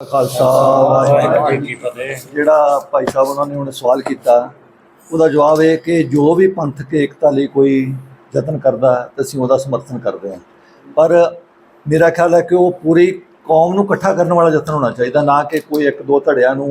ਖਾਲਸਾ ਵਾਹਿਗੁਰੂ ਜੀ ਕੀ ਫਤਿਹ। ਜਿਹੜਾ ਭਾਈ ਸਾਹਿਬ ਉਹਨਾਂ ਨੇ ਹੁਣ ਸਵਾਲ ਕੀਤਾ ਉਹਦਾ ਜਵਾਬ ਇਹ ਕਿ ਜੋ ਵੀ ਪੰਥਕ ਏਕਤਾ ਲਈ ਕੋਈ ਯਤਨ ਕਰਦਾ ਹੈ, ਤਾਂ ਅਸੀਂ ਉਹਦਾ ਸਮਰਥਨ ਕਰਦੇ ਹਾਂ। ਪਰ ਮੇਰਾ ਖਿਆਲ ਹੈ ਕਿ ਉਹ ਪੂਰੀ ਕੌਮ ਨੂੰ ਇਕੱਠਾ ਕਰਨ ਵਾਲਾ ਯਤਨ ਹੋਣਾ ਚਾਹੀਦਾ ਨਾ ਕਿ ਕੋਈ ਇੱਕ ਦੋ ਧੜਿਆਂ ਨੂੰ।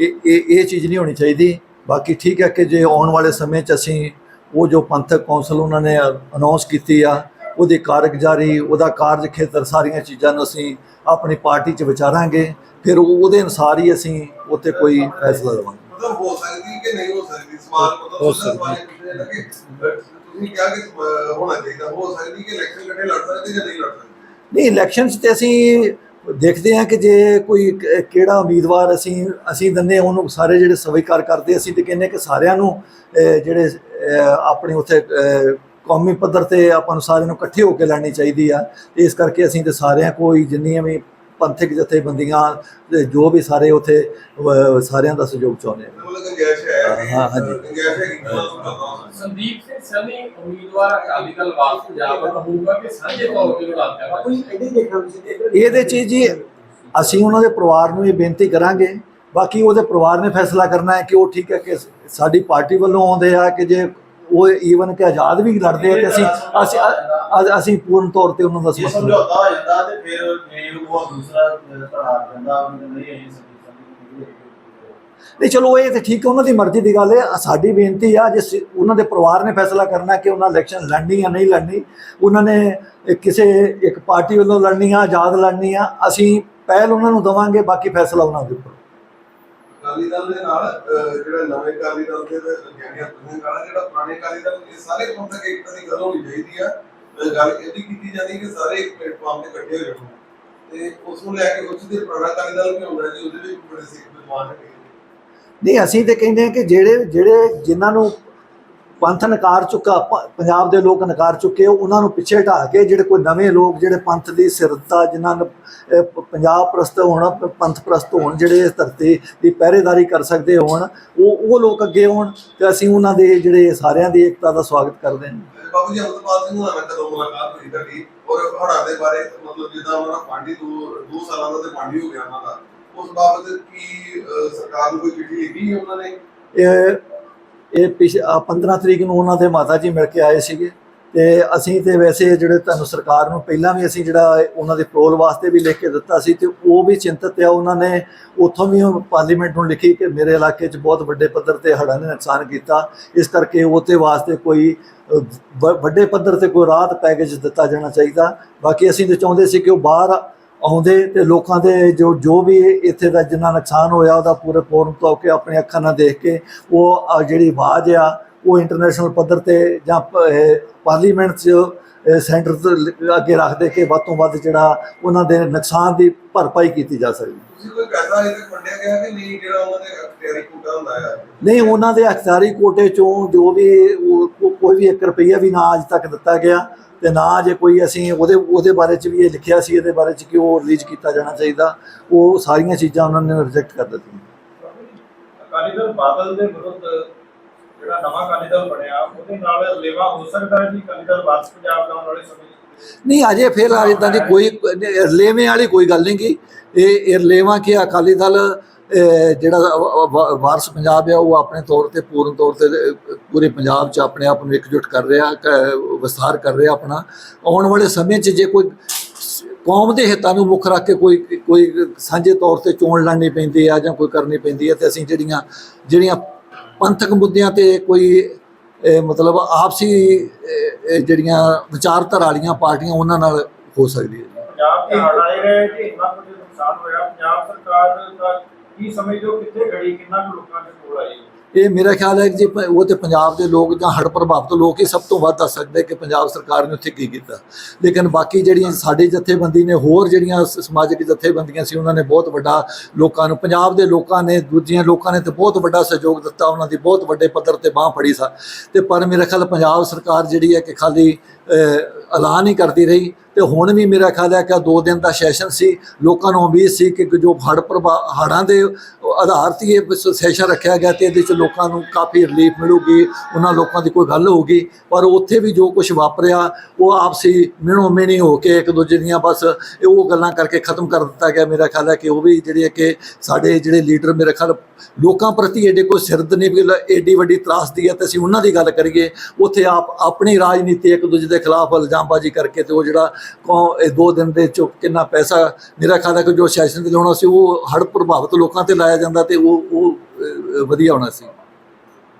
ਇਹ ਇਹ ਇਹ ਚੀਜ਼ ਨਹੀਂ ਹੋਣੀ ਚਾਹੀਦੀ। ਬਾਕੀ ਠੀਕ ਹੈ ਕਿ ਜੇ ਆਉਣ ਵਾਲੇ ਸਮੇਂ 'ਚ ਅਸੀਂ ਉਹ ਜੋ ਪੰਥਕ ਕੌਂਸਲ ਉਹਨਾਂ ਨੇ ਅਨਾਉਂਸ ਕੀਤੀ ਆ ਉਹਦੀ ਕਾਰਗੁਜ਼ਾਰੀ ਉਹਦਾ ਕਾਰਜ ਖੇਤਰ ਸਾਰੀਆਂ ਚੀਜ਼ਾਂ ਨੂੰ ਅਸੀਂ ਆਪਣੀ ਪਾਰਟੀ 'ਚ ਵਿਚਾਰਾਂਗੇ। ਫਿਰ ਉਹ- ਉਹਦੇ ਅਨੁਸਾਰ ਹੀ ਅਸੀਂ ਉੱਤੇ ਕੋਈ ਫੈਸਲਾ ਲਵਾਂਗੇ। ਮਤਲਬ ਹੋ ਸਕਦੀ ਕਿ ਨਹੀਂ ਹੋ ਸਕਦੀ? ਸਵਾਲ ਮਤਲਬ ਹੋ ਨਾ ਕਿ ਅਹ, ਤੁਸੀਂ ਕਿਹਾ ਕਿ ਅਹ, ਹੋਣਾ ਚਾਹੀਦਾ। ਹੋ ਸਕਦੀ ਕਿ ਇਲੈਕਸ਼ਨ ਇਕੱਠੇ ਲੜ ਸਕਦੇ ਜਾਂ ਨਹੀਂ ਲੜ ਸਕਦੇ? ਨਹੀਂ ਇਲੈਕਸ਼ਨਸ ਤੇ ਅਸੀਂ ਦੇਖਦੇ ਹਾਂ ਕਿ ਜੇ ਕੋਈ ਕਿਹੜਾ ਉਮੀਦਵਾਰ ਅਸੀਂ ਅਸੀਂ ਦੰਨੇ ਉਹਨੂੰ ਸਾਰੇ ਜਿਹੜੇ ਸਵੀਕਾਰ ਕਰਦੇ ਅਸੀਂ ਤੇ ਕਹਿੰਦੇ ਕਿ ਸਾਰਿਆਂ ਨੂੰ ਜਿਹੜੇ ਆਪਣੇ ਉੱਥੇ ਕੌਮੀ ਪੱਧਰ ਤੇ ਆਪਾਂ ਨੂੰ ਸਾਰਿਆਂ ਨੂੰ ਇਕੱਠੇ ਹੋ ਕੇ ਲੜਨੀ ਚਾਹੀਦੀ ਆ। ਇਸ ਕਰਕੇ ਅਸੀਂ ਤੇ ਸਾਰਿਆਂ ਕੋਈ ਜਿੰਨੀਆਂ ਵੀ ਪੰਥਕ ਜਥੇਬੰਦੀਆਂ ਤੇ ਜੋ ਵੀ ਸਾਰੇ ਉੱਥੇ ਸਾਰਿਆਂ ਦਾ ਸਹਿਯੋਗ ਚਾਹੁੰਦੇ ਆ। ਹੈ। ਹਾਂਜੀ। ਸੰਦੀਪ ਸਿੰਘ ਸਨੀ ਉਮੀਦਵਾਰ ਅਕਾਲੀ ਦਲ ਵਾਪਸ ਪੰਜਾਬ ਦਾ ਹੋਊਗਾ ਕਿ ਸਾਂਝੇ ਤੌਰ ਤੇ ਲੜਾਉਂਦਾ ਇਹਦੇ ਚ ਜੀ ਅਸੀਂ ਉਹਨਾਂ ਦੇ ਪਰਿਵਾਰ ਨੂੰ ਇਹ ਬੇਨਤੀ ਕਰਾਂਗੇ। ਬਾਕੀ ਉਹਦੇ ਪਰਿਵਾਰ ਨੇ ਫੈਸਲਾ ਕਰਨਾ ਹੈ ਕਿ ਉਹ ਠੀਕ ਹੈ ਕਿ ਸਾਡੀ ਪਾਰਟੀ ਵੱਲੋਂ ਆਉਂਦੇ ਆ ਕਿ ਜੇ ਉਹ ਈਵਨ ਕਿ ਆਜ਼ਾਦ ਵੀ ਲੜਦੇ ਆ ਤੇ ਅਸੀਂ ਅਸੀਂ ਅ- ਅਸੀਂ ਪੂਰਨ ਤੌਰ ਤੇ ਉਹਨਾਂ ਦਾ ਜੇ ਸਮਰਥਨ ਸਮਝੌਤਾ ਹੋ ਜਾਂਦਾ ਤੇ ਫਿਰ ਜੇ ਉਹ ਦੂਸਰਾ ਧੜਾ ਆ ਜਾਂਦਾ ਉਹਨੂੰ ਨਹੀਂ ਅਸੀਂ ਸਮਝੀ ਨਹੀਂ ਚਲੋ ਇਹ ਤੇ ਠੀਕ ਹੈ ਉਹਨਾਂ ਦੀ ਮਰਜ਼ੀ ਦੀ ਗੱਲ ਹੈ। ਸਾਡੀ ਬੇਨਤੀ ਆ ਜੇ ਸ- ਉਹਨਾਂ ਦੇ ਪਰਿਵਾਰ ਨੇ ਫੈਸਲਾ ਕਰਨਾ ਕਿ ਉਹਨਾਂ ਇਲੈਕਸ਼ਨ ਲੜਨੀ ਜਾਂ ਨਹੀਂ ਲੜਨੀ ਉਹਨਾਂ ਨੇ ਇਹ ਕਿਸੇ ਇੱਕ ਪਾਰਟੀ ਵੱਲੋਂ ਲੜਨੀ ਆ ਆਜ਼ਾਦ ਲੜਨੀ ਆ ਅਸੀਂ ਪਹਿਲ ਉਹਨਾਂ ਨੂੰ ਦਵਾਂਗੇ ਬਾਕੀ ਫੈਸਲਾ ਉਹਨਾਂ ਦੇ ਉੱਪਰ। ਅਕਾਲੀ ਦਲ ਦੇ ਨਾਲ ਜਿਹੜਾ ਨਵੇਂ ਅਕਾਲੀ ਦਲ ਦੇ ਜਿਹੜੀਆਂ ਤੁਸੀਂ ਕਹਣਾ ਜਿਹੜਾ ਪੁਰਾਣੇ ਅਕਾਲੀ ਦਲ ਇਹ ਸਾਰੇ ਪੰਥਕ ਏਕਤਾ ਦੀ ਗੱਲ ਹੋਣੀ ਚਾਹੀਦੀ ਆ। ਗੱਲ ਇਹ ਕੀਤੀ ਜਾਂਦੀ ਕਿ ਸਾਰੇ ਇੱਕ ਪਲੇਟਫਾਰਮ ਤੇ ਇਕੱਠੇ ਹੋ ਜਾਣ। ਤੇ ਉਸ ਨੂੰ ਲੈ ਕੇ ਉਸ ਦੇ ਪੁਰਾਣਾ ਅਕਾਲੀ ਦਲ ਵੀ ਹੁੰਦਾ ਜੀ, ਉਹਦੇ ਵਿੱਚ ਬੜੇ ਸਿੱਖ ਵਿਦਵਾਨ ਹੈਗੇ ਨਹੀਂ, ਅਸੀਂ ਤੇ ਕਹਿੰਦੇ ਹਾਂ ਕਿ ਜਿਹੜੇ ਜਿਹੜੇ ਜਿਨ੍ਹਾਂ ਨੂੰ ਪੰਥ ਨਕਾਰ ਚੁੱਕਾ ਪੰਜਾਬ ਦੇ ਲੋਕ ਨਕਾਰ ਚੁੱਕੇ ਉਹ ਉਹਨਾਂ ਨੂੰ ਪਿੱਛੇ ਹਟਾ ਕੇ ਜਿਹੜੇ ਕੋਈ ਨਵੇਂ ਲੋਕ ਜਿਹੜੇ ਪੰਥ ਦੀ ਸਿਰਤਾ ਜਿਨ੍ਹਾਂ ਨੂੰ ਪੰਜਾਬ ਪ੍ਰਸਤ ਹੋਣ ਪੰਥ ਪ੍ਰਸਤ ਹੋਣ ਜਿਹੜੇ ਇਸ ਧਰਤੀ ਦੀ ਪਹਿਰੇਦਾਰੀ ਕਰ ਸਕਦੇ ਹੋਣ ਉਹ ਉਹ ਲੋਕ ਅੱਗੇ ਹੋਣ ਤੇ ਅਸੀਂ ਉਹਨਾਂ ਦੇ ਜਿਹੜੇ ਸਾਰਿਆਂ ਦੀ ਏਕਤਾ ਦਾ ਸਵਾਗਤ ਕਰਦੇ ਹਾਂ। ਤੇ ਬਾਬੂ ਜੀ ਅਮਰਪਾਲ ਸਿੰਘ ਨਾਲ ਕਦੋਂ ਮੁਲਾਕਾਤ ਹੋਈ ਤੁਹਾਡੀ? ਔਰ ਹੜਾਂ ਦੇ ਬਾਰੇ ਮਤਲਬ ਜਿੱਦਾਂ ਉਹਨਾਂ ਦਾ ਪਾਂਡੀ ਦੋ ਦੋ ਸਾਲਾਂ ਦਾ ਤੇ ਪਾਂਡੀ ਹੋ ਗਿਆ ਉਹਨਾਂ ਦਾ ਉਸ ਬਾਬਤ ਕੀ ਸਰਕਾਰ ਨੂੰ ਕੋਈ ਚਿੱਠੀ ਲਿਖੀ ਹੈ ਉਹਨਾਂ ਨੇ? ਇਹ ਪਿਛ ਆਹ 15 ਤਰੀਕ ਨੂੰ ਉਹਨਾਂ ਦੇ ਮਾਤਾ ਜੀ ਮਿਲ ਕੇ ਆਏ ਸੀਗੇ ਤੇ ਅਸੀਂ ਤੇ ਵੈਸੇ ਜਿਹੜੇ ਤੁਹਾਨੂੰ ਸਰਕਾਰ ਨੂੰ ਪਹਿਲਾਂ ਵੀ ਅਸੀਂ ਜਿਹੜਾ ਉਹਨਾਂ ਦੇ ਪ੍ਰੋਲ ਵਾਸਤੇ ਵੀ ਲਿਖ ਕੇ ਦਿੱਤਾ ਸੀ ਤੇ ਉਹ ਵੀ ਚਿੰਤਤ ਆ। ਉਹਨਾਂ ਨੇ ਉੱਥੋਂ ਵੀ ਪਾਰਲੀਮੈਂਟ ਨੂੰ ਲਿਖੀ ਕਿ ਮੇਰੇ ਇਲਾਕੇ 'ਚ ਬਹੁਤ ਵੱਡੇ ਪੱਧਰ ਤੇ ਹੜ੍ਹਾਂ ਨੇ ਨੁਕਸਾਨ ਕੀਤਾ। ਇਸ ਕਰਕੇ ਉਹਤੇ ਵਾਸਤੇ ਕੋਈ ਵ- ਵੱਡੇ ਪੱਧਰ ਤੇ ਕੋਈ ਰਾਹਤ ਪੈਕੇਜ ਦਿੱਤਾ ਜਾਣਾ ਚਾਹੀਦਾ। ਬਾਕੀ ਅਸੀਂ ਤੇ ਚਾਹੁੰਦੇ ਸੀ ਕਿ ਉਹ ਬਾਹਰ ਆਉਂਦੇ ਤੇ ਲੋਕਾਂ ਦੇ ਜੋ ਜੋ ਵੀ ਇੱਥੇ ਦਾ ਜਿੰਨਾ ਨੁਕਸਾਨ ਹੋਇਆ ਉਹਦਾ ਪੂਰੇ ਪੂਰਨ ਤੌਰ ਕੇ ਆਪਣੇ ਅੱਖਾਂ ਨਾਲ ਦੇਖ ਕੇ ਉਹ ਜਿਹੜੀ ਆਵਾਜ਼ ਆ ਉਹ ਇੰਟਰਨੈਸ਼ਨਲ ਪੱਧਰ ਤੇ ਜਾਂ ਪਾਰਲੀਮੈਂਟ 'ਚ ਸੈਂਟਰ ਤੋਂ ਅੱਗੇ ਰੱਖ ਦੇ ਕੇ ਵੱਧ ਤੋਂ ਵੱਧ ਜਿਹੜਾ ਉਹਨਾਂ ਦੇ ਨੁਕਸਾਨ ਦੀ ਭਰਪਾਈ ਕੀਤੀ ਜਾ ਸਕਦੀ। ਤੁਸੀਂ ਕੋਈ ਪੈਸਾ ਇਹ ਤੱਕ ਵੰਡਿਆ ਗਿਆ ਕਿ ਨਹੀਂ ਜਿਹੜਾ ਉਹਨਾਂ ਦੇ ਅਖਤਿਆਰੀ ਕੋਟਾ ਹੁੰਦਾ ਹੈ ਨਹੀਂ ਉਹਨਾਂ ਦੇ ਅਖਤਿਆਰੀ ਕੋਟੇ ਚੋਂ ਜੋ ਵੀ ਕੋਈ ਵੀ 1 ਰੁਪਈਆ ਵੀ ਨਾ ਅੱਜ ਤੱਕ ਦਿੱਤਾ ਗਿਆ। ਤੇ ਨਾ ਜੇ ਕੋਈ ਅਸੀਂ ਉਹਦੇ ਉਹਦੇ ਬਾਰੇ ਚ ਵੀ ਇਹ ਲਿਖਿਆ ਸੀ ਇਹਦੇ ਬਾਰੇ ਚ ਕਿ ਉਹ ਰਿਲੀਜ਼ ਕੀਤਾ ਜਾਣਾ ਚਾਹੀਦਾ ਉਹ ਸਾਰੀਆਂ ਚੀਜ਼ਾਂ ਉਹਨਾਂ ਨੇ ਰਿਜੈਕਟ ਕਰ ਦਿੱਤੀਆਂ। ਅਕਾਲੀ ਦਲ ਬਾਦਲ ਦੇ ਵਿਰੁੱਧ ਜਿਹੜਾ ਨਵਾਂ ਅਕਾਲੀ ਦਲ ਬਣਿਆ ਉਹਦੇ ਨਾਲ ਲੇਵਾ ਹੋ ਸਕਦਾ ਹੈ ਜੀ ਅਕਾਲੀ ਦਲ ਵਾਪਸ ਪੰਜਾਬ ਦਾ ਆਉਣ ਵਾਲੇ ਸਮੇਂ ਨਹੀਂ ਅਜੇ ਫਿਲਹਾਲ ਇਦਾਂ ਦੀ ਕੋਈ ਰਲੇਵੇਂ ਵਾਲੀ ਕੋਈ ਗੱਲ ਨਹੀਂ ਗੀ। ਇਹ ਰਲੇਵਾਂ ਕਿ ਅਕਾਲੀ ਦਲ ਜਿਹੜਾ ਵਾਰਸ ਪੰਜਾਬ ਆ, ਉਹ ਆਪਣੇ ਤੌਰ ਤੇ ਪੂਰਨ ਤੌਰ ਤੇ ਪੂਰੇ ਪੰਜਾਬ 'ਚ ਆਪਣੇ ਆਪ ਨੂੰ ਇਕਜੁੱਟ ਕਰ ਰਿਹਾ ਵਿਸਥਾਰ ਕਰ ਰਿਹਾ ਆਪਣਾ। ਆਉਣ ਵਾਲੇ ਸਮੇਂ 'ਚ ਜੇ ਕੋਈ ਕੌਮ ਦੇ ਹਿੱਤਾਂ ਨੂੰ ਮੁੱਖ ਰੱਖ ਕੇ ਕੋਈ ਕੋਈ ਸਾਂਝੇ ਤੌਰ ਤੇ ਚੋਣ ਲੜਨੀ ਪੈਂਦੀ ਆ ਜਾਂ ਕੋਈ ਕਰਨੀ ਪੈਂਦੀ ਹੈ ਤੇ ਅਸੀਂ ਜਿਹੜੀਆਂ ਜਿਹੜੀਆਂ ਪੰਥਕ ਮੁੱਦਿਆਂ ਤੇ ਕੋਈ ਮਤਲਬ ਆਪਸੀ ਜਿਹੜੀਆਂ ਵਿਚਾਰਧਾਰਾ ਵਾਲੀਆਂ ਪਾਰਟੀਆਂ ਉਹਨਾਂ ਨਾਲ ਹੋ ਸਕਦੀ ਹੈ। ਪੰਜਾਬ ਦੇ ਹੜ੍ਹ ਰਹੇ ਕਿ ਇੰਨਾ ਕੁਝ ਨੁਕਸਾਨ ਹੋਇਆ। ਪੰਜਾਬ ਸਰਕਾਰ ਦਾ ਕੀ ਸਮਝੋ ਕਿੱਥੇ ਖੜੀ ਕਿੰਨਾ ਕੁ ਲੋਕਾਂ ਦੇ ਕੋਲ ਆਈ ਇਹ ਮੇਰਾ ਖਿਆਲ ਹੈ ਕਿ ਜੇ ਪ- ਉਹ ਤੇ ਪੰਜਾਬ ਦੇ ਲੋਕ ਜਾਂ ਹੜ੍ਹ ਪ੍ਰਭਾਵਿਤ ਲੋਕ ਹੀ ਸਭ ਤੋਂ ਵੱਧ ਦੱਸ ਸਕਦੇ ਕਿ ਪੰਜਾਬ ਸਰਕਾਰ ਨੇ ਉੱਥੇ ਕੀ ਕੀਤਾ। ਲੇਕਿਨ ਬਾਕੀ ਜਿਹੜੀਆਂ ਸਾਡੀ ਜਥੇਬੰਦੀ ਨੇ ਹੋਰ ਜਿਹੜੀਆਂ ਸ- ਸਮਾਜਿਕ ਜਥੇਬੰਦੀਆਂ ਸੀ ਉਹਨਾਂ ਨੇ ਬਹੁਤ ਵੱਡਾ ਲੋਕਾਂ ਨੂੰ ਪੰਜਾਬ ਦੇ ਲੋਕਾਂ ਨੇ ਦੂਜੀਆਂ ਲੋਕਾਂ ਨੇ ਤੇ ਬਹੁਤ ਵੱਡਾ ਸਹਿਯੋਗ ਦਿੱਤਾ ਉਹਨਾਂ ਦੀ ਬਹੁਤ ਵੱਡੇ ਪੱਧਰ ਤੇ ਬਾਹ ਫੜੀ ਸਾ। ਤੇ ਪਰ ਮੇਰਾ ਖਿਆਲ ਪੰਜਾਬ ਸਰਕਾਰ ਜਿਹੜੀ ਹੈ ਕਿ ਖਾਲੀ ਅਹ, ਐਲਾਨ ਹੀ ਕਰਦੀ ਰਹੀ। ਤੇ ਹੁਣ ਵੀ ਮੇਰਾ ਖਿਆਲ ਹੈ ਕਿ ਦੋ ਦਿਨ ਦਾ ਸੈਸ਼ਨ ਸੀ, ਲੋਕਾਂ ਨੂੰ ਉਮੀਦ ਸੀ ਕਿ ਜੋ ਹੜ੍ਹ ਪ੍ਰਭਾ, ਹੜ੍ਹਾਂ ਦੇ ਆਧਾਰ ਤੇ ਇਹ ਸੈਸ਼ਨ ਰੱਖਿਆ ਗਿਆ ਤੇ ਇਹਦੇ ਚ ਲੋਕਾਂ ਨੂੰ ਕਾਫੀ ਰਿਲੀਫ ਮਿਲੂਗੀ, ਉਹਨਾਂ ਲੋਕਾਂ ਦੀ ਕੋਈ ਗੱਲ ਹੋਊਗੀ, ਪਰ ਉੱਥੇ ਵੀ ਜੋ ਕੁਝ ਵਾਪਰਿਆ, ਉਹ ਆਪਸੀ ਮਿਣੋ ਮਿਣੀ ਹੋ ਕੇ ਇੱਕ ਦੂਜੇ ਦੀਆਂ ਬਸ ਉਹ ਗੱਲਾਂ ਕਰਕੇ ਖਤਮ ਕਰ ਦਿੱਤਾ ਗਿਆ। ਮੇਰਾ ਖਿਆਲ ਹੈ ਕਿ ਉਹ ਵੀ ਜਿਹੜੇ ਕਿ ਸਾਡੇ ਜਿਹੜੇ ਲੀਡਰ ਮੇਰੇ ਖਿਆਲ ਲੋਕਾਂ ਪ੍ਰਤੀ ਐਡੇ ਕੋਈ ਸਿਰਦ ਨਹੀਂ, ਵੀ ਲ- ਵੱਡੀ ਤਰਾਸਦੀ ਹੈ ਤੇ ਅਸੀਂ ਉਹਨਾਂ ਦੀ ਗੱਲ ਕਰੀਏ, ਉੱਥੇ ਆਪ ਆਪਣੀ ਰਾਜਨੀਤੀ ਇੱਕ ਦੂਜੇ ਦੇ ਖਿਲਾਫ ਇਲਜ਼ਾਮਬਾਜ਼ੀ ਕਰਕੇ ਤੇ ਉਹ ਜਿਹੜਾ ਕੌ- ਇਹ ਦੋ ਦਿਨ ਦੇ ਚੁੱਕ ਕਿੰਨਾ ਪੈਸਾ ਮੇਰਾ ਹੈ ਕਿ ਜੋ ਸੈਸ਼ਨ ਤੇ ਲਾਉਣਾ ਸੀ ਉਹ ਹੜ੍ਹ ਪ੍ਰਭਾਵਿਤ ਲੋਕਾਂ ਤੇ ਲਾਇਆ ਜਾਂਦਾ ਤੇ ਉਹ ਉਹ ਵਧੀਆ ਹੋਣਾ ਸੀ।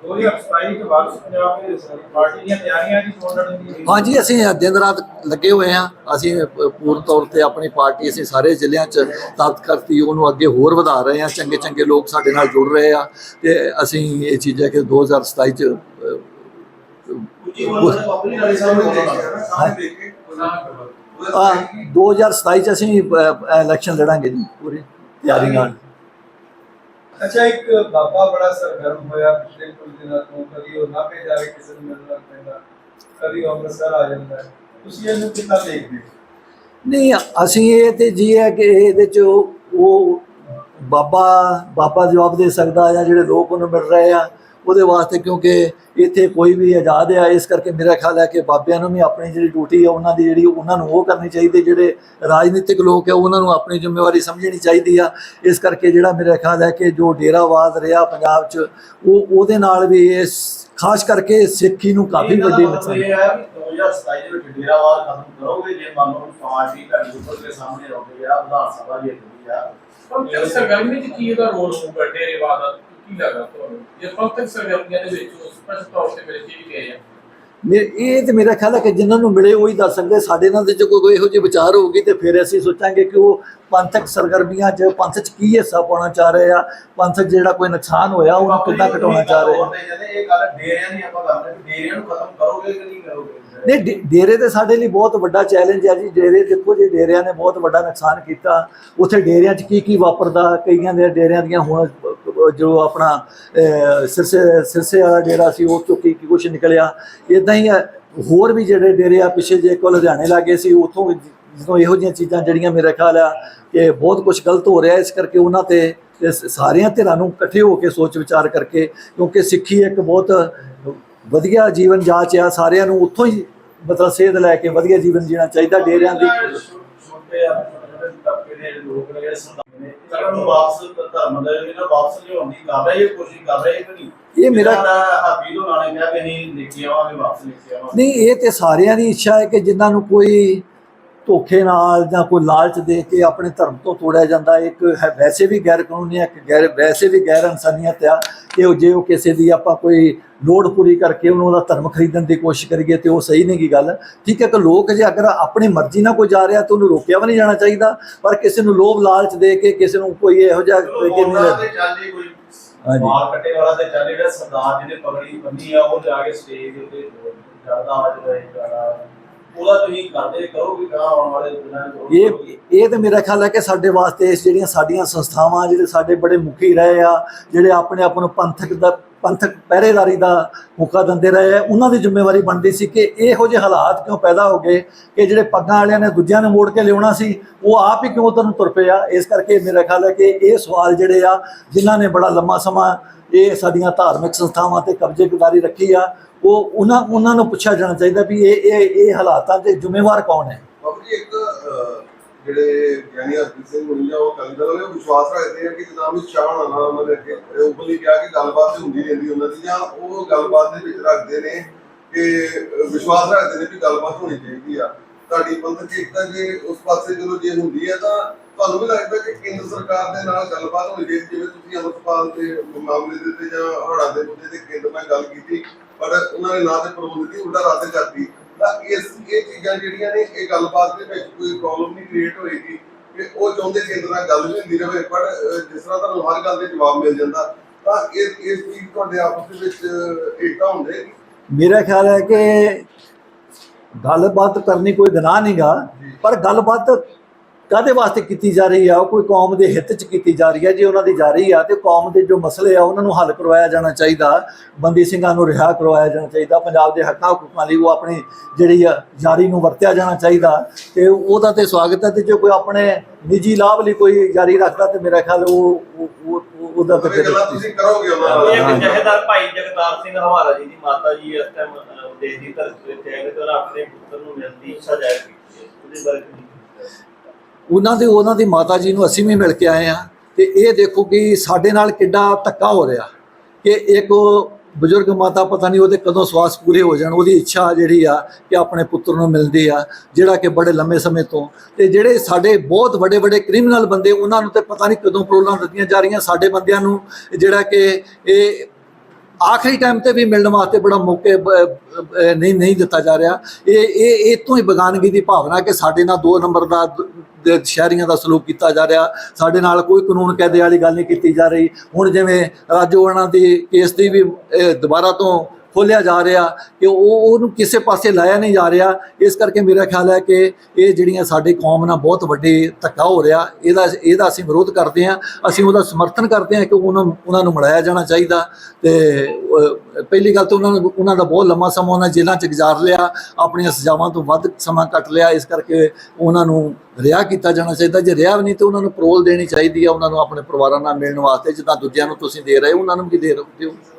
2027 ਚ ਵਾਪਸ ਪੰਜਾਬ ਦੇ ਪਾਰਟੀ ਦੀਆਂ ਤਿਆਰੀਆਂ ਜੀ ਚੋਣ ਲੜਨ ਦੀ ਹਾਂਜੀ ਅਸੀਂ ਦਿਨ ਰਾਤ ਲੱਗੇ ਹੋਏ ਹਾਂ। ਅਸੀਂ ਪੂਰਨ ਤੌਰ ਤੇ ਆਪਣੀ ਪਾਰਟੀ ਅਸੀਂ ਸਾਰੇ ਜ਼ਿਲ੍ਹਿਆਂ 'ਚ ਤਾਕਤ ਕਰਤੀ ਉਹਨੂੰ ਅੱਗੇ ਹੋਰ ਵਧਾ ਰਹੇ ਹਾਂ। ਚੰਗੇ ਚੰਗੇ ਲੋਕ ਸਾਡੇ ਨਾਲ ਜੁੜ ਰਹੇ ਆ ਤੇ ਅਸੀਂ ਇਹ ਚੀਜ਼ਾਂ ਕਿ 2027 'ਚ ਅਹ, ਉੱਚੀ ਬੋਲਣ ਦਾ ਬਾਬੂ ਜੀ ਨਾਲੇ ਸਾਹਮਣੇ ਦੇਖਿਆ। ਨਾ ਸਾਹਮਣੇ ਦੇਖ ਕੇ ਆ 2027 ਚ ਅਸੀਂ ਇਲੈਕਸ਼ਨ ਲੜਾਂਗੇ ਜੀ ਪੂਰੀ ਤਿਆਰੀ ਨਾਲ ਅੱਛਾ ਇੱਕ ਬਾਬਾ ਬੜਾ ਸਰਗਰਮ ਹੋਇਆ ਪਿਛਲੇ ਕੁਝ ਦਿਨਾਂ ਤੋਂ ਕਦੀ ਉਹ ਨਾਭੇ ਜਾ ਕੇ ਕਿਸੇ ਨੂੰ ਮਿਲਣ ਲੱਗ ਪੈਂਦਾ ਕਦੀ ਉਹ ਅੰਮ੍ਰਿਤਸਰ ਆ ਜਾਂਦਾ। ਤੁਸੀਂ ਇਹਨੂੰ ਕਿੱਦਾਂ ਦੇਖਦੇ ਨਹੀਂ ਅਸੀਂ ਇਹ ਤੇ ਜੀ ਹੈ ਕਿ ਇਹਦੇ ਚ ਉਹ ਬਾਬਾ ਬਾਬਾ ਜਵਾਬ ਦੇ ਸਕਦਾ ਜਾਂ ਜਿਹੜੇ ਲੋਕ ਉਹਨੂੰ ਮਿਲ ਰਹੇ ਆ ਉਹਦੇ ਵਾਸਤੇ ਕਿਉਂਕਿ ਇੱਥੇ ਕੋਈ ਵੀ ਆਜ਼ਾਦ ਆ ਇਸ ਕਰਕੇ ਮੇਰਾ ਖਿਆਲ ਹੈ ਕਿ ਬਾਬਿਆਂ ਨੂੰ ਵੀ ਆਪਣੀ ਜਿਹੜੀ ਡਿਊਟੀ ਆ ਉਹਨਾਂ ਦੀ ਜਿਹੜੀ ਉਹਨਾਂ ਨੂੰ ਉਹ ਕਰਨੀ ਚਾਹੀਦੀ ਜਿਹੜੇ ਰਾਜਨੀਤਿਕ ਲੋਕ ਆ ਉਹਨਾਂ ਨੂੰ ਆਪਣੀ ਜ਼ਿੰਮੇਵਾਰੀ ਸਮਝਣੀ ਚਾਹੀਦੀ ਆ। ਇਸ ਕਰਕੇ ਜਿਹੜਾ ਮੇਰਾ ਖਿਆਲ ਹੈ ਕਿ ਜੋ ਡੇਰਾਵਾਦ ਰਿਹਾ ਪੰਜਾਬ 'ਚ ਉਹ ਉਹਦੇ ਨਾਲ ਵੀ ਇਸ ਖਾਸ ਕਰਕੇ ਸਿੱਖੀ ਨੂੰ ਕਾਫੀ ਵੱਡੀ ਨੁਕਸਾਨ ਹੈ ਕਿ 2027 ਦੇ ਵਿੱਚ ਡੇਰਾਵਾਦ ਖਤਮ ਕਰੋਗੇ ਜੇ ਮੰਨ ਲਓ ਪਾਰਟੀ ਤੁਹਾਡੀ ਉੱਪਰ ਦੇ ਸਾਹਮਣੇ ਆਉਂਦੀ ਆ ਵਿਧਾਨ ਸਭਾ ਦੀ ਹੁੰਦੀ ਆ। ਪੰਥਕ ਸਰਗਰਮੀ ਚ ਕੀ ਇਹਦਾ ਰੋਲ ਹੋਊਗਾ ਡੇਰੇਵਾਦ ਦਾ? ਕੀ ਲੱਗਦਾ ਤੁਹਾਨੂੰ? ਜੇ ਪੰਥਕ ਸਰਗਰਮੀਆਂ ਦੇ ਵਿੱਚ ਉਹ ਸਪਸ਼ਟ ਤੌਰ ਤੇ ਮੇਰੇ ਕੀ ਗਏ ਆ ਮੇ- ਇਹ ਤੇ ਮੇਰਾ ਖਿਆਲ ਹੈ ਕਿ ਜਿਨ੍ਹਾਂ ਨੂੰ ਮਿਲੇ ਉਹ ਦੱਸ ਸਕਦੇ ਸਾਡੇ ਨਾਲ ਤੇ ਜੇ ਕੋਈ ਇਹੋ ਜਿਹੀ ਵਿਚਾਰ ਹੋਊਗੀ ਤੇ ਫਿਰ ਅਸੀਂ ਸੋਚਾਂਗੇ ਕਿ ਉਹ ਪੰਥਕ ਸਰਗਰਮੀਆਂ 'ਚ ਪੰਥ 'ਚ ਕੀ ਹਿੱਸਾ ਪਾਉਣਾ ਚਾਹ ਰਹੇ ਆ ਪੰਥਕ ਜਿਹੜਾ ਕੋਈ ਨੁਕਸਾਨ ਹੋਇਆ ਉਹਨੂੰ ਕਿੱਦਾਂ ਘਟਾਉਣਾ ਚਾਹ ਰਹੇ ਆ। ਇਹ ਗੱਲ ਡੇਰਿਆਂ ਦੀ ਆਪਾਂ ਗੱਲ ਕਰਦੇ ਡੇਰਿਆਂ ਨੂੰ ਖਤਮ ਕਰੋਗੇ ਕਿ ਨਹੀਂ ਕਰੋਗੇ? ਨਹੀਂ ਡੇ- ਡੇਰੇ ਤੇ ਸਾਡੇ ਲਈ ਬਹੁਤ ਵੱਡਾ ਚੈਲੰਜ ਹੈ ਜੀ ਡੇਰੇ ਦੇਖੋ ਜੀ ਡੇਰਿਆਂ ਨੇ ਬਹੁਤ ਵੱਡਾ ਨੁਕਸਾਨ ਕੀਤਾ। ਉੱਥੇ ਡੇਰਿਆਂ 'ਚ ਕੀ ਕੀ ਵਾਪਰਦਾ ਕਈਆਂ ਦੇ ਡੇਰਿਆਂ ਦੀਆਂ ਹੁਣ ਜੋ ਆਪਣਾ ਸਿਰਸੇ ਸਿਰਸੇ ਵਾਲਾ ਡੇਰਾ ਸੀ ਉਹ ਤੋਂ ਕੀ ਕੀ ਕੁਛ ਨਿਕਲਿਆ ਇਦਾਂ ਹੀ ਹੋਰ ਵੀ ਜਿਹੜੇ ਡੇਰੇ ਆ ਪਿੱਛੇ ਜੇ ਕੋਲ ਲੁਧਿਆਣੇ ਲਾਗੇ ਸੀ ਉੱਥੋਂ ਵੀ ਜਦੋਂ ਇਹੋ ਜਿਹੀਆਂ ਚੀਜ਼ਾਂ ਜਿਹੜੀਆਂ ਮੇਰਾ ਖਿਆਲ ਆ ਕਿ ਬਹੁਤ ਕੁਝ ਗਲਤ ਹੋ ਰਿਹਾ ਇਸ ਕਰਕੇ ਉਹਨਾਂ ਤੇ ਸਾਰਿਆਂ ਧਿਰਾਂ ਨੂੰ ਇਕੱਠੇ ਹੋ ਕੇ ਸੋਚ ਵਿਚਾਰ ਕਰਕੇ ਕਿਉਂਕਿ ਸਿੱਖੀ ਇੱਕ ਬਹੁਤ ਵਧੀਆ ਜੀਵਨ ਜਾਚ ਆ ਸਾਰਿਆਂ ਨੂੰ ਉੱਥੋਂ ਹੀ ਮਤਲਬ ਸੇਧ ਲੈ ਕੇ ਵਧੀਆ ਜੀਵਨ ਜੀਣਾ ਚਾਹੀਦਾ ਡੇਰਿਆਂ ਦੀ ਨੇ ਵਾਪਸ ਧਰਮ ਦੇ ਵਾਪਸ ਲਿਆਉਣ ਦੀ ਕਰ ਰਹੇ ਕੋਸ਼ਿਸ਼ ਕਰ ਰਹੇ ਕਿ ਨਹੀਂ? ਇਹ ਮੇਰਾ ਹਾਬੀ ਤੋਂ ਨਾਲੇ ਕਿਹਾ ਕਿ ਅਸੀਂ ਲੈ ਕੇ ਆਵਾਂਗੇ ਵਾਪਸ ਲੈ ਕੇ ਆਵਾਂਗੇ। ਨਹੀਂ ਇਹ ਤੇ ਸਾਰਿਆਂ ਦੀ ਇੱਛਾ ਹੈ ਕਿ ਜਿਨ੍ਹਾਂ ਨੂੰ ਕੋਈ ਧੋਖੇ ਨਾਲ ਜਾਂ ਕੋਈ ਲਾਲਚ ਦੇ ਕੇ ਆਪਣੇ ਧਰਮ ਤੋਂ ਤੋੜਿਆ ਜਾਂਦਾ। ਇੱਕ ਹੈ ਵੈਸੇ ਵੀ ਗੈਰ ਕਾਨੂੰਨੀ ਹੈ, ਇੱਕ ਗੈਰ ਵੈਸੇ ਵੀ ਗੈਰ ਇਨਸਾਨੀਅਤ ਆ ਕਿ ਉਹ ਜੇ ਉਹ ਕਿਸੇ ਦੀ ਆਪਾਂ ਕੋਈ ਲੋੜ ਪੂਰੀ ਕਰਕੇ ਉਹਨੂੰ ਉਹਦਾ ਧਰਮ ਖਰੀਦਣ ਦੀ ਕੋਸ਼ਿਸ਼ ਕਰੀਏ ਤੇ ਉਹ ਸਹੀ ਨਹੀਂ ਗੀ ਗੱਲ। ਠੀਕ ਹੈ ਕਿ ਲੋਕ ਜੇ ਅਗਰ ਆਪਣੀ ਮਰਜ਼ੀ ਨਾਲ ਕੋਈ ਜਾ ਰਿਹਾ ਤਾਂ ਉਹਨੂੰ ਰੋਕਿਆ ਵੀ ਨਹੀਂ ਜਾਣਾ ਚਾਹੀਦਾ ਪਰ ਕਿਸੇ ਨੂੰ ਲੋਭ ਲਾਲਚ ਦੇ ਕੇ ਕਿਸੇ ਨੂੰ ਕੋਈ ਇਹੋ ਜਿਹਾ ਉਹਨਾਂ ਨਹੀਂ ਹਾਂਜੀ। ਮਾਰ ਕੱਟੇ ਵਾਲਾ ਤੇ ਚੱਲ ਜਿਹੜਾ ਸਰਦਾਰ ਜਿਹਨੇ ਪਗੜੀ ਬੰਨੀ ਆ ਉਹ ਜਾ ਕੇ ਸਟੇਜ ਦੇ ਉੱਤੇ ਚੜਦਾ ਆ ਜਿਹੜਾ ਇਹ ਗਾਣਾ ਉਹਦਾ ਤੁਸੀਂ ਕਰਦੇ ਕਰੋਗੇ ਕਾ ਆਉਣ ਵਾਲੇ ਦਿਨਾਂ ਵਿੱਚ ਇਹ ਇਹ ਤੇ ਮੇਰਾ ਖਿਆਲ ਹੈ ਕਿ ਸਾਡੇ ਵਾਸਤੇ ਜਿਹੜੀਆਂ ਸਾਡੀਆਂ ਸੰਸਥਾਵਾਂ ਜਿਹੜੇ ਸਾਡੇ ਬੜੇ ਮੁਖੀ ਰਹੇ ਆ, ਜਿਹੜੇ ਆਪਣੇ ਆਪ ਨੂੰ ਪੰਥਕ ਦਾ ਪੰਥਕ ਪਹਿਰੇਦਾਰੀ ਦਾ ਮੌਕਾ ਦਿੰਦੇ ਰਹੇ ਆ। ਉਹਨਾਂ ਦੀ ਜ਼ਿੰਮੇਵਾਰੀ ਬਣਦੀ ਸੀ ਕਿ ਇਹੋ ਜਿਹੇ ਹਾਲਾਤ ਕਿਉਂ ਪੈਦਾ ਹੋ ਗਏ ਕਿ ਜਿਹੜੇ ਪੱਗਾਂ ਵਾਲਿਆਂ ਨੇ ਦੂਜਿਆਂ ਨੇ ਮੋੜ ਕੇ ਲਿਆਉਣਾ ਸੀ, ਉਹ ਆਪ ਹੀ ਕਿਉਂ ਤੈਨੂੰ ਤੁਰ ਪਿਆ ਇਸ ਕਰਕੇ ਮੇਰਾ ਖਿਆਲ ਹੈ ਕਿ ਇਹ ਸਵਾਲ ਜਿਹੜੇ ਆ, ਜਿਨ੍ਹਾਂ ਨੇ ਬੜਾ ਲੰਮਾ ਸਮਾਂ ਇਹ ਸਾਡੀਆਂ ਧਾਰਮਿਕ ਸੰਸਥਾਵਾਂ ਤੇ ਕਬਜ਼ੇਦਾਰੀ ਰੱਖੀ ਆ, ਉਹ ਉਹਨਾਂ ਉਹਨਾਂ ਨੂੰ ਪੁੱਛਿਆ ਜਾਣਾ ਚਾਹੀਦਾ ਵੀ ਇਹ ਇਹ ਇਹ ਹਾਲਾਤਾਂ ਦੇ ਜ਼ਿੰਮੇਵਾਰ ਕੌਣ ਹੈ? ਬਾਬੂ ਜੀ, ਇੱਕ ਜਿਹੜੇ ਗਿਆਨੀ ਹਰਪ੍ਰੀਤ ਸਿੰਘ ਹੋਣੀ ਉਹ ਕਲੰਦਰ ਵਾਲੇ, ਉਹ ਵਿਸ਼ਵਾਸ ਰੱਖਦੇ ਆ ਕਿ ਜਨਾਬ ਇਸ ਚਾਹਣ ਨਾਲ ਉਹਨਾਂ ਦੇ ਅੱਗੇ ਉਪਰਲੀ ਕਿਹਾ ਕਿ ਗੱਲਬਾਤ ਤੇ ਹੁੰਦੀ ਰਹਿੰਦੀ ਉਹਨਾਂ ਦੀ, ਜਾਂ ਉਹ ਗੱਲਬਾਤ ਦੇ ਵਿੱਚ ਰੱਖਦੇ ਨੇ ਕਿ ਵਿਸ਼ਵਾਸ ਰੱਖਦੇ ਨੇ ਕਿ ਗੱਲਬਾਤ ਹੋਣੀ ਚਾਹੀਦੀ ਆ। ਤੁਹਾਡੀ ਪੰਥਕ ਏਕਤਾ ਜੇ ਉਸ ਪਾਸੇ ਜਦੋਂ ਜੇ ਹੁੰਦੀ ਹੈ ਤਾਂ ਤੁਹਾਨੂੰ ਵੀ ਲੱਗਦਾ ਕਿ ਕੇਂਦਰ ਸਰਕਾਰ ਦੇ ਨਾਲ ਗੱਲਬਾਤ ਹੋਣੀ ਚਾਹੀਦੀ, ਜਿਵੇਂ ਤੁਸੀਂ ਅਮਰਪਾਲ ਦੇ ਮਾਮਲੇ ਦੇ ਉੱਤੇ ਜਾਂ ਹੜ੍ਹਾਂ ਦੇ ਮੁੱਦੇ ਤੇ ਕੇਂਦਰ ਨਾਲ ਗੱਲ ਕੀਤੀ, ਪਰ ਉਹਨਾਂ ਨੇ ਨਾ ਤੇ ਪ੍ਰਬੰਧ ਕੀਤੀ, ਉਲਟਾ ਰੱਦ ਕਰਤੀ ਤਾਂ ਇਸ ਇਹ ਚੀਜ਼ਾਂ ਜਿਹੜੀਆਂ ਨੇ ਇਹ ਗੱਲਬਾਤ ਦੇ ਵਿੱਚ ਕੋਈ ਪ੍ਰੋਬਲਮ ਨਹੀਂ ਕ੍ਰੀਏਟ ਹੋਏਗੀ ਕਿ ਉਹ ਚਾਹੁੰਦੇ ਕੇਂਦਰ ਨਾਲ ਗੱਲ ਵੀ ਹੁੰਦੀ ਰਹੇ ਪਰ ਜਿਸ ਤਰ੍ਹਾਂ ਤੁਹਾਨੂੰ ਹਰ ਗੱਲ ਦੇ ਜਵਾਬ ਮਿਲ ਜਾਂਦਾ ਤਾਂ ਇਸ ਇਸ ਚੀਜ਼ ਤੁਹਾਡੇ ਆਪਸ ਦੇ ਵਿੱਚ ਏਕਤਾ ਹੁੰਦੇ। ਮੇਰਾ ਖਿਆਲ ਹੈ ਕਿ ਗੱਲਬਾਤ ਕਰਨੀ ਕੋਈ ਗੁਨਾਹ ਨਹੀਂਗਾ ਪਰ ਗੱਲਬਾਤ ਕਾਦੇ ਵਾਸਤੇ ਕੀਤੀ ਜਾ ਰਹੀ ਆ? ਉਹ ਕੋਈ ਕੌਮ ਦੇ ਹਿੱਤ 'ਚ ਕੀਤੀ ਜਾ ਰਹੀ ਹੈ ਜੇ ਉਹਨਾਂ ਦੀ ਜਾ ਰਹੀ ਆ ਤੇ ਕੌਮ ਦੇ ਜੋ ਮਸਲੇ ਆ ਉਹਨਾਂ ਨੂੰ ਹੱਲ ਕਰਵਾਇਆ ਜਾਣਾ ਚਾਹੀਦਾ। ਬੰਦੀ ਸਿੰਘਾਂ ਨੂੰ ਰਿਹਾ ਕਰਵਾਇਆ ਜਾਣਾ ਚਾਹੀਦਾ। ਪੰਜਾਬ ਦੇ ਹੱਕਾਂ ਹੁਕਮਾਂ ਲਈ ਉਹ ਆਪਣੀ ਜਿਹੜੀ ਆ ਜਾਰੀ ਨੂੰ ਵਰਤਿਆ ਜਾਣਾ ਚਾਹੀਦਾ। ਤੇ ਉਹਦਾ ਤੇ ਸਵਾਗਤ ਹੈ ਤੇ ਜੇ ਕੋਈ ਆਪਣੇ ਨਿੱਜੀ ਲਾਭ ਲਈ ਕੋਈ ਜਾਰੀ ਰੱਖਦਾ ਤੇ ਮੇਰਾ ਖਿਆਲ ਉਹ ਉਹ- ਉਹ ਉਹ ਉਹਦਾ ਤੇ ਫਿਰ ਤੁਸੀਂ ਕਰੋਗੇ ਉਹਨਾਂ ਨਾਲ। ਇੱਕ ਹਾਂਜੀ। ਜਥੇਦਾਰ ਭਾਈ ਜਗਤਾਰ ਸਿੰਘ ਹਵਾਰਾ ਜੀ ਦੀ ਮਾਤਾ ਜੀ ਇਸ ਟਾਈਮ ਦੇਸ਼ ਦੀ ਧਰਤੀ ਤੇ ਆਏ ਨੇ ਤੇ ਉਹਨਾਂ ਆਪਣੇ ਪੁੱਤਰ ਨੂੰ ਮਿਲਣ ਦੀ ਇੱਛਾ ਜ਼ਾਹਿਰ ਕੀਤੀ ਹੈ ਉਹਦੇ ਬਾਰੇ ਕੀ ਉਹਨਾਂ ਦੇ ਉਹਨਾਂ ਦੀ ਮਾਤਾ ਜੀ ਨੂੰ ਅਸੀਂ ਵੀ ਮਿਲ ਕੇ ਆਏ ਆ ਤੇ ਇਹ ਦੇਖੋ ਕਿ ਸਾਡੇ ਨਾਲ ਕਿੱਡਾ ਧੱਕਾ ਹੋ ਰਿਹਾ ਕਿ ਇੱਕ ਉਹ ਬਜ਼ੁਰਗ ਮਾਤਾ ਪਤਾ ਨਹੀਂ ਉਹਦੇ ਕਦੋਂ ਸਵਾਸ ਪੂਰੇ ਹੋ ਜਾਣ, ਉਹਦੀ ਇੱਛਾ ਜਿਹੜੀ ਆ ਕਿ ਆਪਣੇ ਪੁੱਤਰ ਨੂੰ ਮਿਲਦੀ ਆ, ਜਿਹੜਾ ਕਿ ਬੜੇ ਲੰਮੇ ਸਮੇਂ ਤੋਂ। ਤੇ ਜਿਹੜੇ ਸਾਡੇ ਬਹੁਤ ਵੱਡੇ ਵੱਡੇ ਕ੍ਰਿਮੀਨਲ ਬੰਦੇ, ਉਹਨਾਂ ਨੂੰ ਤੇ ਪਤਾ ਨਹੀਂ ਕਦੋਂ ਪ੍ਰੋਬਲਮ ਦਿੱਤੀਆਂ ਜਾ ਰਹੀਆਂ ਸਾਡੇ ਬੰਦਿਆਂ ਨੂੰ, ਜਿਹੜਾ ਕਿ ਇਹ ਆਖਰੀ ਟਾਈਮ ਤੇ ਵੀ ਮਿਲਣ ਵਾਸਤੇ ਬੜਾ ਮੌਕੇ ਨਹੀਂ ਨਹੀਂ ਦਿੱਤਾ ਜਾ ਰਿਹਾ। ਇਹ ਇਹ ਇਹ ਤੋਂ ਹੀ ਬਗਾਨਗੀ ਦੀ ਭਾਵਨਾ ਕਿ ਸਾਡੇ ਨਾਲ ਦੋ ਨੰਬਰ ਦਾ ਸ਼ਹਿਰੀਆਂ ਦਾ ਸਲੂਕ ਕੀਤਾ ਜਾ ਰਿਹਾ। ਸਾਡੇ ਨਾਲ ਕੋਈ ਕਾਨੂੰਨ ਕਾਇਦੇ ਵਾਲੀ ਗੱਲ ਨਹੀਂ ਕੀਤੀ ਜਾ ਰਹੀ। ਹੁਣ ਜਿਵੇਂ ਰਾਜੋਆਣਾ ਦੀ ਕੇਸ ਦੀ ਵੀ ਦੁਬਾਰਾ ਤੋਂ ਖੋਲਿਆ ਜਾ ਰਿਹਾ ਕਿ ਉਹ ਉਹਨੂੰ ਕਿਸੇ ਪਾਸੇ ਲਾਇਆ ਨਹੀਂ ਜਾ ਰਿਹਾ। ਇਸ ਕਰਕੇ ਮੇਰਾ ਖਿਆਲ ਹੈ ਕਿ ਇਹ ਜਿਹੜੀਆਂ ਸਾਡੇ ਕੌਮ ਨਾਲ ਬਹੁਤ ਵੱਡੇ ਧੱਕਾ ਹੋ ਰਿਹਾ, ਇਹਦਾ ਇਹਦਾ ਅਸੀਂ ਵਿਰੋਧ ਕਰਦੇ ਹਾਂ। ਅਸੀਂ ਉਹਦਾ ਸਮਰਥਨ ਕਰਦੇ ਹਾਂ ਕਿ ਉਹਨਾਂ ਉਹਨਾਂ ਨੂੰ ਮਿਲਾਇਆ ਜਾਣਾ ਚਾਹੀਦਾ। ਤੇ ਪਹਿਲੀ ਗੱਲ ਤਾਂ ਉਹਨਾਂ ਨੂੰ, ਉਹਨਾਂ ਦਾ ਬਹੁਤ ਲੰਮਾ ਸਮਾਂ ਉਹਨਾਂ ਜੇਲ੍ਹਾਂ 'ਚ ਗੁਜ਼ਾਰ ਲਿਆ, ਆਪਣੀਆਂ ਸਜ਼ਾਵਾਂ ਤੋਂ ਵੱਧ ਸਮਾਂ ਕੱਟ ਲਿਆ। ਇਸ ਕਰਕੇ ਉਹਨਾਂ ਨੂੰ ਰਿਹਾ ਕੀਤਾ ਜਾਣਾ ਚਾਹੀਦਾ। ਜੇ ਰਿਹਾ ਵੀ ਨਹੀਂ ਤੇ ਉਹਨਾਂ ਨੂੰ ਪਰੋਲ ਦੇਣੀ ਚਾਹੀਦੀ ਆ, ਉਹਨਾਂ ਨੂੰ ਆਪਣੇ ਪਰਿਵਾਰਾਂ ਨਾਲ ਮਿਲਣ ਵਾਸਤੇ, ਜਿੱਦਾਂ ਦੂਜਿਆਂ ਨੂੰ ਤੁਸੀਂ ਦੇ ਰਹੇ ਹੋ, ਉਹਨਾਂ ਨੂੰ ਵੀ ਦੇ ਰਹੇ ਹੋ